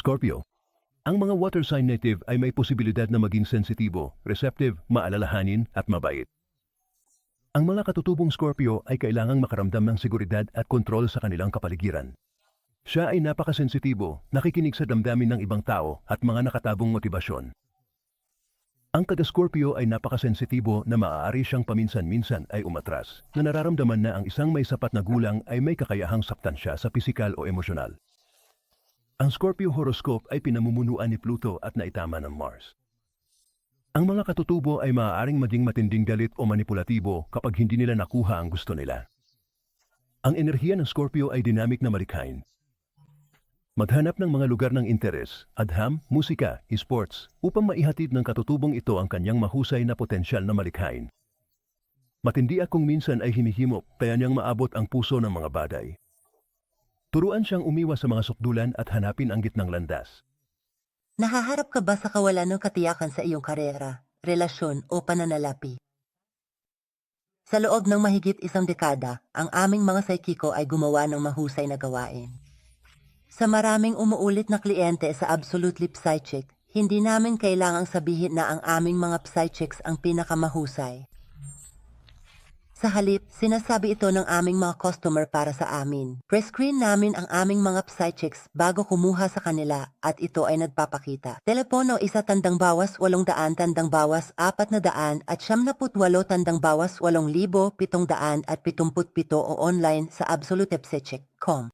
Scorpio. Ang mga water sign native ay may posibilidad na maging sensitibo, receptive, maalalahanin at mabait. Ang mga katutubong Scorpio ay kailangang makaramdam ng seguridad at kontrol sa kanilang kapaligiran. Siya ay napakasensitibo, nakikinig sa damdamin ng ibang tao at mga nakatabong motibasyon. Ang taga-Scorpio ay napakasensitibo na maaari siyang paminsan-minsan ay umatras na nararamdaman na ang isang may sapat na gulang ay may kakayahang saktan siya sa pisikal o emosyonal. Ang Scorpio horoscope ay pinamumunuan ni Pluto at naitama ng Mars. Ang mga katutubo ay maaaring maging matinding galit o manipulatibo kapag hindi nila nakuha ang gusto nila. Ang enerhiya ng Scorpio ay dynamic na malikhain. Maghanap ng mga lugar ng interes, adham, musika, esports, upang maihatid ng katutubong ito ang kanyang mahusay na potensyal na malikhain. Matindi akong minsan ay hinihimok kaya niyang maabot ang puso ng mga bagay. Turuan siyang umiwas sa mga sukdulan at hanapin ang gitnang landas. Nahaharap ka ba sa kawalan ng katiyakan sa iyong karera, relasyon o pananalapi? Sa loob ng mahigit isang dekada, ang aming mga saikiko ay gumawa ng mahusay na gawain. Sa maraming umuulit na kliyente sa Absolutely Psychic, hindi namin kailangang sabihin na ang aming mga psychics ang pinakamahusay. Sa halip, sinasabi ito ng aming mga customer para sa amin. Prescreen namin ang aming mga psychics bago kumuha sa kanila at ito ay nagpapakita. Telepono isa tandang bawas walong daan tandang bawas apat na daan at siyam na putwalo tandang bawas walong libo pitong daan at pitumput pito o online sa absolutepsychic.com.